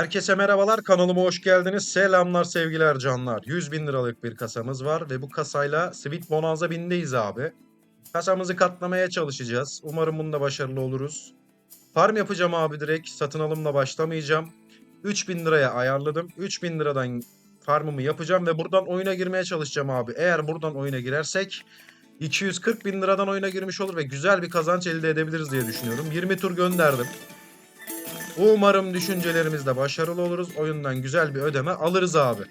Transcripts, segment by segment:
Herkese merhabalar kanalıma hoş geldiniz. Selamlar sevgiler canlar. 100 bin liralık bir kasamız var ve bu kasayla Sweet Bonanza bindeyiz abi. Kasamızı katlamaya çalışacağız. Umarım bunda başarılı oluruz. Farm yapacağım abi direkt. Satın alımla başlamayacağım. 3000 liraya ayarladım. 3000 liradan farmımı yapacağım ve buradan oyuna girmeye çalışacağım abi. Eğer buradan oyuna girersek 240 bin liradan oyuna girmiş olur ve güzel bir kazanç elde edebiliriz diye düşünüyorum. 20 tur gönderdim. Umarım düşüncelerimizde başarılı oluruz. Oyundan güzel bir ödeme alırız abi.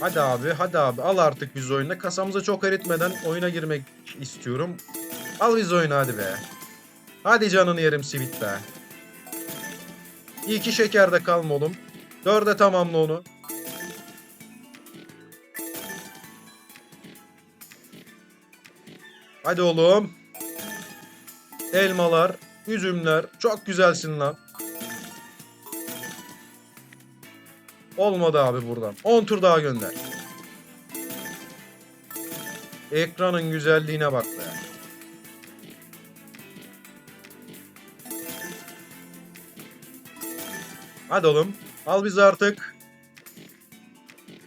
Hadi abi, hadi abi. Al artık biz oyuna. Kasamıza çok eritmeden oyuna girmek istiyorum. Al biz oyuna hadi be. Hadi canını yerim Sivit be. İki şekerde kalma oğlum. Dörde tamamla onu. Hadi oğlum. Elmalar, üzümler. Çok güzelsin lan. Olmadı abi buradan. 10 tur daha gönder. Ekranın güzelliğine bak be. Hadi oğlum. Al biz artık.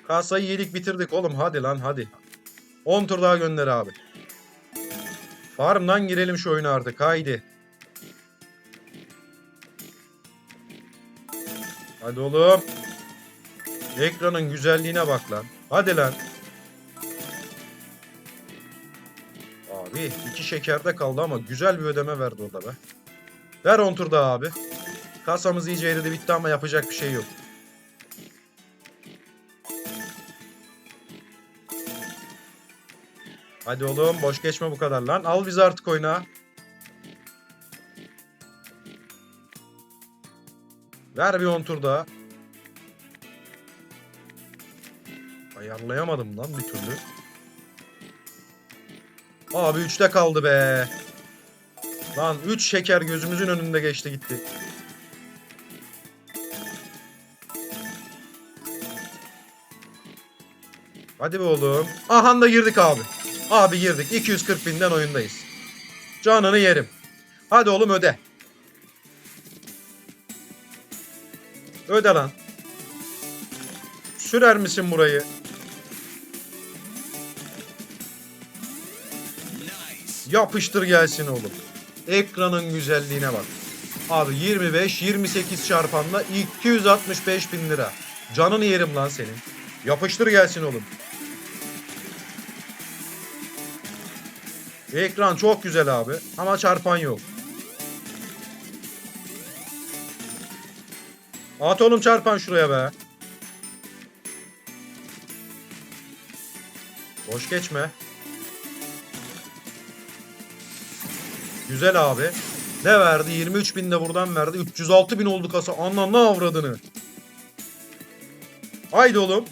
Kasayı yedik bitirdik oğlum. Hadi lan hadi. 10 tur daha gönder abi. Farmdan girelim şu oyuna artık. Haydi. Hadi oğlum. Ekranın güzelliğine bak lan. Hadi lan. Abi iki şekerde kaldı ama güzel bir ödeme verdi o da be. Ver 10 tur daha abi. Kasamız iyice eridi bitti ama yapacak bir şey yok. Hadi oğlum boş geçme bu kadar lan. Al bizi artık oyuna. Ver bir 10 tur daha. Ayarlayamadım lan bir türlü. Abi 3'te kaldı be. Lan 3 şeker gözümüzün önünde geçti gitti. Hadi be oğlum. Aha da girdik abi. Abi girdik. 240 binden oyundayız. Canını yerim. Hadi oğlum öde. Öde lan. Sürer misin burayı? Yapıştır gelsin oğlum. Ekranın güzelliğine bak. Abi 25-28 çarpanla 265 bin lira. Canını yerim lan senin. Yapıştır gelsin oğlum. Ekran çok güzel abi ama çarpan yok. At oğlum çarpan şuraya be. Boş geçme. Güzel abi. Ne verdi? 23 bin de buradan verdi. 306 bin oldu kasa. Anlam ne avradını. Haydi oğlum.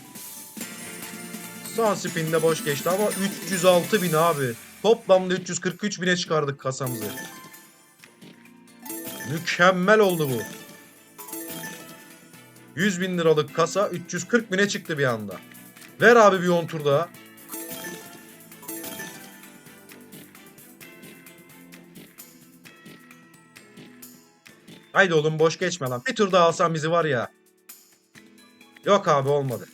Son spinde boş geçti ama 306 bin abi. Toplamda 343 bine çıkardık kasamızı. Mükemmel oldu bu. 100 bin liralık kasa 340 bine çıktı bir anda. Ver abi bir 10 tur daha. Haydi oğlum boş geçme lan. Bir tur daha alsan bizi var ya. Yok abi olmadı.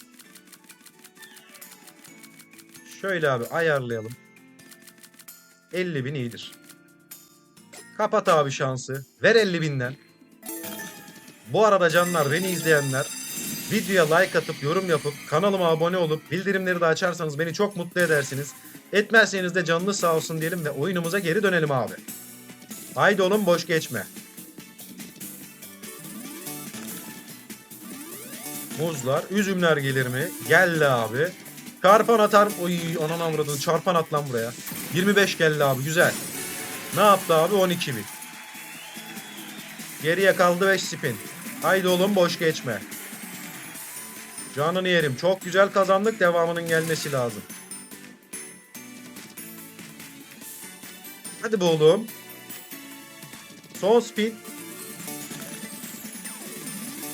Şöyle abi ayarlayalım. 50 bin iyidir. Kapat abi şansı. Ver 50 binden. Bu arada canlar beni izleyenler videoya like atıp yorum yapıp kanalıma abone olup bildirimleri de açarsanız beni çok mutlu edersiniz. Etmezseniz de canlı sağ olsun diyelim ve oyunumuza geri dönelim abi. Haydi oğlum boş geçme. Muzlar, üzümler gelir mi? Geldi abi. Çarpan atar. Oy anan avradını çarpan at lan buraya. 25 geldi abi güzel. Ne yaptı abi? 12 bin. Geriye kaldı 5 spin. Haydi oğlum boş geçme. Canını yerim. Çok güzel kazandık. Devamının gelmesi lazım. Hadi be oğlum. Son spin.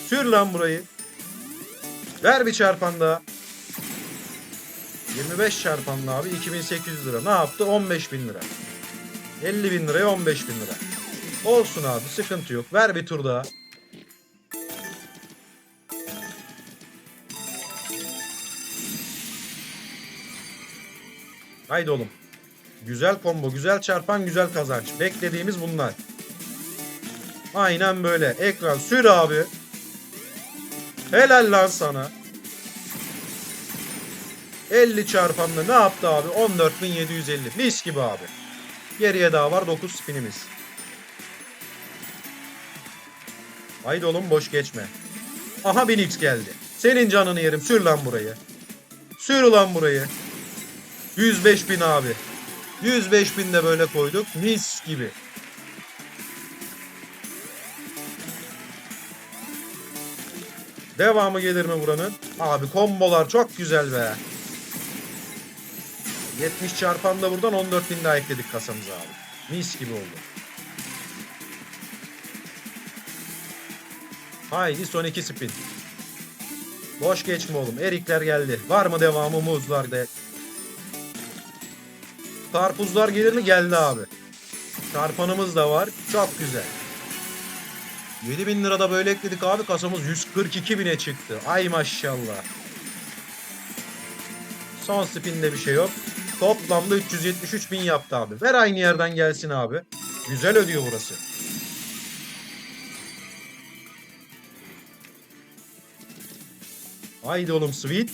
Sür lan burayı. Ver bir çarpan daha. 25 çarpanlı abi 2800 lira. Ne yaptı? 15 bin lira. 50 bin liraya 15 bin lira. Olsun abi sıkıntı yok. Ver bir tur daha. Haydi oğlum. Güzel combo, güzel çarpan, güzel kazanç. Beklediğimiz bunlar. Aynen böyle. Ekran sür abi. Helal lan sana. 50 çarpanla ne yaptı abi? 14.750. Mis gibi abi. Geriye daha var 9 spinimiz. Haydi oğlum boş geçme. Aha 1000x geldi. Senin canını yerim. Sür lan burayı. Sür ulan burayı. 105 bin abi. 105 bin de böyle koyduk. Mis gibi. Devamı gelir mi buranın? Abi kombolar çok güzel be. 70 çarpan da buradan 14 bin daha ekledik kasamıza abi. Mis gibi oldu. Haydi son iki spin. Boş geçme oğlum. Erikler geldi. Var mı devamı muzlar de. Karpuzlar gelir mi? Geldi abi. Çarpanımız da var. Çok güzel. 7000 lira da böyle ekledik abi. Kasamız 142 bine çıktı. Ay maşallah. Son spinde bir şey yok. Toplamda 373 bin yaptı abi. Ver aynı yerden gelsin abi. Güzel ödüyor burası. Haydi oğlum sweet.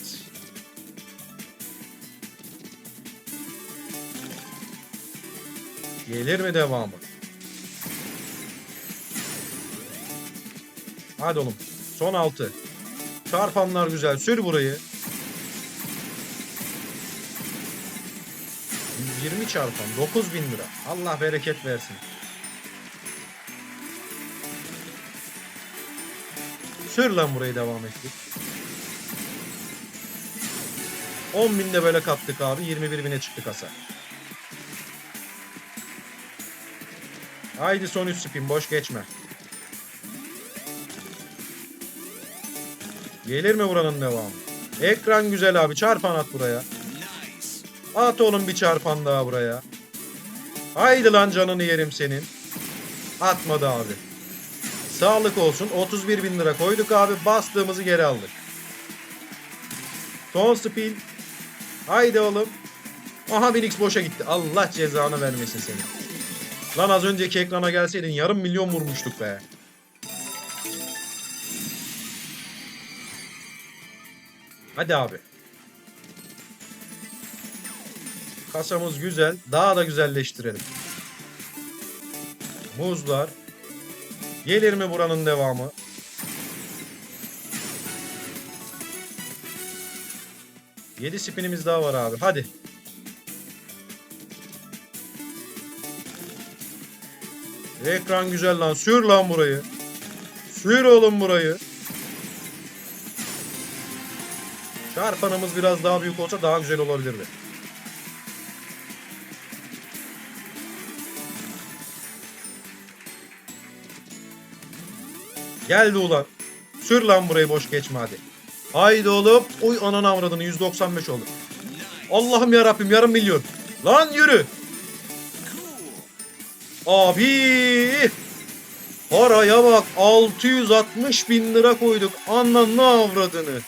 Gelir mi devamı? Hadi oğlum. Son 6. Çarpanlar güzel. Sür burayı. 120 çarpan 9000 lira. Allah bereket versin. Sür lan burayı devam ettik. 10 binde böyle kattık abi. 21 bine çıktı kasa. Haydi son 3 spin boş geçme. Gelir mi buranın devamı? Ekran güzel abi. Çarpan at buraya. At oğlum bir çarpan daha buraya. Haydi lan canını yerim senin. Atmadı abi. Sağlık olsun. 31 bin lira koyduk abi. Bastığımızı geri aldık. Son spin. Haydi oğlum. Aha 1000x boşa gitti. Allah cezanı vermesin seni. Lan az önceki ekrana gelseydin yarım milyon vurmuştuk be. Hadi abi. Kasamız güzel. Daha da güzelleştirelim. Muzlar. Gelir mi buranın devamı? Yedi spinimiz daha var abi. Hadi. Ekran güzel lan. Sür lan burayı. Sür oğlum burayı. Çarpanımız biraz daha büyük olsa daha güzel olabilirdi. Geldi ulan. Sür lan burayı boş geçme hadi. Haydi oğlum. Oy ananı avradını 195 oldu. Allah'ım ya Rabbim yarım milyon. Lan yürü. Abi. Paraya bak 660 bin lira koyduk. Ananı avradını.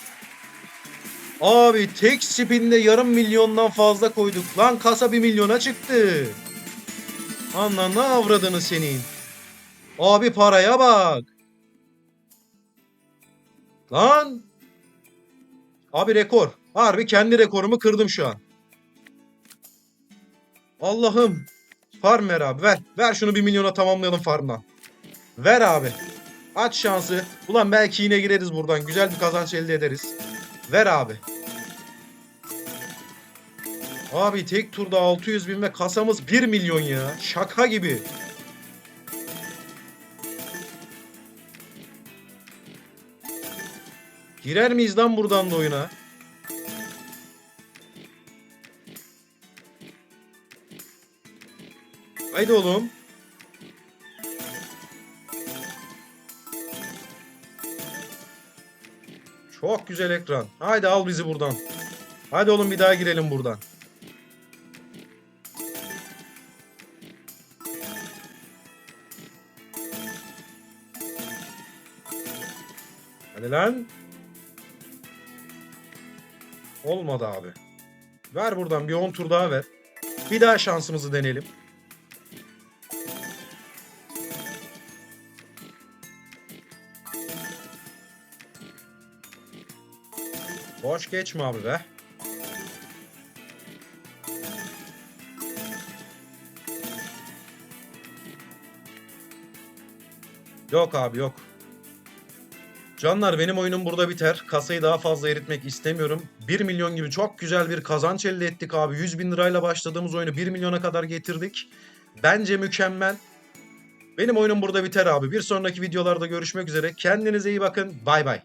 Abi tek spinde yarım milyondan fazla koyduk. Lan kasa bir milyona çıktı. Ananı avradını senin. Abi paraya bak. Lan. Abi rekor. Harbi kendi rekorumu kırdım şu an. Allah'ım. Farm ver abi ver. Ver şunu bir milyona tamamlayalım farmdan. Ver abi. Aç şansı. Ulan belki yine gireriz buradan. Güzel bir kazanç elde ederiz. Ver abi. Abi tek turda 600 bin ve kasamız 1 milyon ya. Şaka gibi. Girer miyiz lan buradan da oyuna? Haydi oğlum. Çok güzel ekran. Haydi al bizi buradan. Haydi oğlum bir daha girelim buradan. Hadi lan. Olmadı abi. Ver buradan bir 10 tur daha ver. Bir daha şansımızı deneyelim. Boş geçme abi be. Yok abi yok. Canlar benim oyunum burada biter. Kasayı daha fazla eritmek istemiyorum. 1 milyon gibi çok güzel bir kazanç elde ettik abi. 100 bin lirayla başladığımız oyunu 1 milyona kadar getirdik. Bence mükemmel. Benim oyunum burada biter abi. Bir sonraki videolarda görüşmek üzere. Kendinize iyi bakın. Bay bay.